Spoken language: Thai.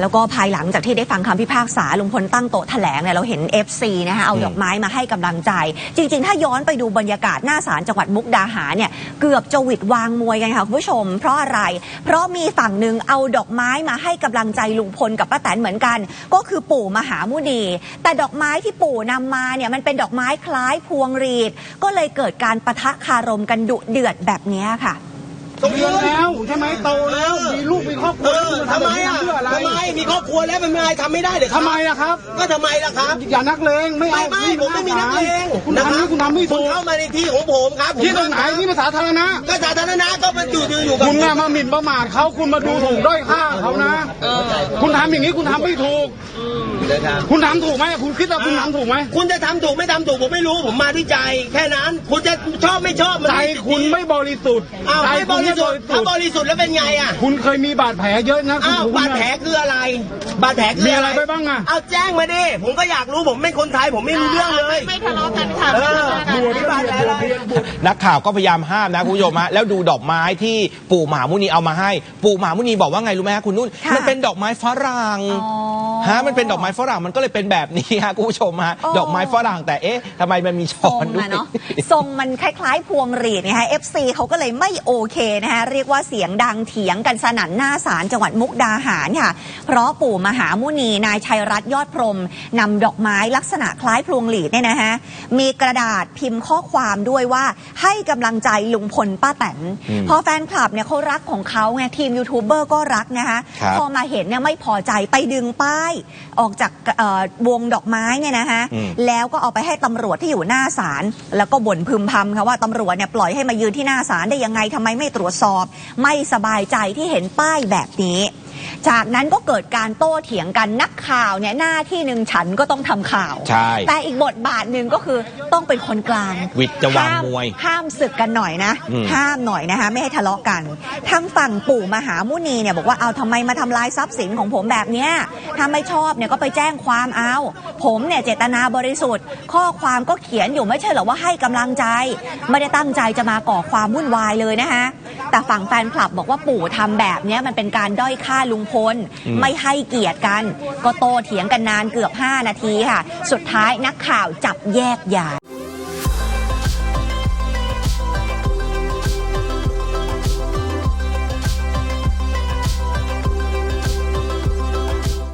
แล้วก็ภายหลังจากที่ได้ฟังคำพิพากษาลุงพลตั้งโต๊ะแถลงเนี่ยเราเห็น FC นะคะเอาดอกไม้มาให้กำลังใจ จริง ๆ ถ้าย้อนไปดูบรรยากาศหน้าศาลจังหวัดมุกดาหารเนี่ยเกือบจะหวิดวางมวยกันค่ะคุณผู้ชม เพราะอะไร เพราะมีฝั่งหนึ่งเอาดอกไม้มาให้กำลังใจลุงพลกับป้าแตนเหมือนกัน ก็คือปู่มหามุนี แต่ดอกไม้ที่ปู่นำมาเนี่ยมันเป็นดอกไม้คล้ายพวงรีด ก็เลยเกิดการปะทะคารมกันดุเดือดแบบเนี้ยค่ะเรียนแล้วใช่ไหมโตแล้วมีลูกมีครอบครัเอวอแล้วทำไมคุณอะทำแบบนี้เพื่ออะไรทำไมมีครอบครัวแล้วเป็นไงทำไม่ได้เหรือครับทำไมอะครับ ก็ทำไมล่ะครับอย่านักเลงไม่ไม่เอาไม่ผมไม่มีนักเลงคุณนะทำรันี่บคุณทำไม่คุถูณกเข้ามาในที่ของผมครับผมที่ตรงไหนที่เป็นสาธารณะก็สาธารณะก็มันอยู่อยู่กับคุณน่ะมาหมิ่นประมาทเขาคุณมาดูถูกด้อยค่าเขานะ คุณทำอย่างนี้คุณทำไม่ถูกนะครับคุณทำถูกไหมคุณคิดว่าคุณทำถูกไหมคุณจะทำถูกไม่ทำถูกผมไม่รู้ผมมาที่ใจ แค่นั้น คุณจะชอบไม่ชอบมันใจคุณไม่บริสุทธิ์อ้าวใจไม่บคุณริไม่สุบทริธิ์สุถ้าทธิ์บริสุทธิ์แล้วเป็นไงอะคุณเคยมีบาดแผลเยอะนะคุณอ้าวถูกบาดแผลคืออะไร บาดแผลคือมีอะไรไปบ้างอะเอาแจ้งมาดิผมก็อยากรู้ผมเป็นคนไทยผมไม่รู้เรื่องเลยไม่ทะเลาะกันค่ะเออบวชมีก็บาดเบีแผยลดอะไรเบียดเบียดนักข่าวก็พยายามห้ามนะคุณผู้ชมฮะแล้วดูดอกไม้ที่ปู่มหามุนีเอามาให้ ปู่มหามุนีบอกว่าไงรู้ไหมฮะคุณนุ่นค่ะมันเป็นดอกไม้ฝรั่งอ๋อ ฮะมันเป็นดอกไม้ฝรั่งมันก็เลยเป็นแบบนี้ฮะคุณผู้ชมฮะอ๋อดอกไม้ฝรั่งแต่เอ๊ะทำไมมันมีทช้รองนด้วอะยเนาะทรงมันคล้ายๆพวงหรีดไงฮะ FC เขาก็เลยไม่โอเคนะคะเรียกว่าเสียงดังเถียงกันสนั่นหน้าศาลจังหวัดมุกดาหารค่ะ เพราะปู่มหามุนีนายชัยรัตน์ยอดพรหมนำดอกไม้ลักษณะคล้ายพวงหรีดเนี่ยนะฮะมีกระดาษพิมพ์ข้อความด้วยว่าให้กำลังใจลุงพลป้าแตนอืมเพอแฟนคลับเนี่ยเขารักของเขาไงทีมยูทูบเบอร์ก็รักนะคะครับพอมาเห็นเนี่ยไม่พอใจไปดึงป้ายออกจากเอ่อวงดอกไม้เนี่ยนะคะอืมแล้วก็เอาไปให้ตำรวจที่อยู่หน้าศาลแล้วก็บ่นพึมพำค่ะว่าตำรวจเนี่ยปล่อยให้มายืนที่หน้าศาลได้ยังไงทำไมไม่ตรวจสอบ ไม่สบายใจที่เห็นป้ายแบบนี้ จากนั้นก็เกิดการโต้เถียงกันนักข่าวเนี่ยหน้าที่หนึ่งฉันก็ต้องทำข่าว ใช่ แต่อีกบทบาทหนึ่งก็คือต้องเป็นคนกลางวิทย์จะวางห้มวย ห้ามศึกกันหน่อยนะอืมห้ามหน่อยนะคะไม่ให้ทะเลาะกันทางฝั่งปู่มหามุนีเนี่ยบอกว่าเอาทำไมมาทำลายทรัพย์สินของผมแบบเนี้ยถ้าไม่ชอบเนี่ยก็ไปแจ้งความเอา ผมเนี่ยเจตนาบริสุทธิ์ ข้อความก็เขียนอยู่ไม่ใช่เหรอว่าให้กำลังใจ ไม่ได้ตั้งใจจะมาก่อความวุ่นวายเลยนะคะ แต่ฝั่งแฟนคลับบอกว่าปู่ทำแบบเนี้ยมันเป็นการด้อยค่าลุงพลอืมไม่ให้เกียรติกัน ก็โตเถียงกันนานเกือบ 5 นาทีค่ะ สุดท้ายนักข่าวจับแยกย้าย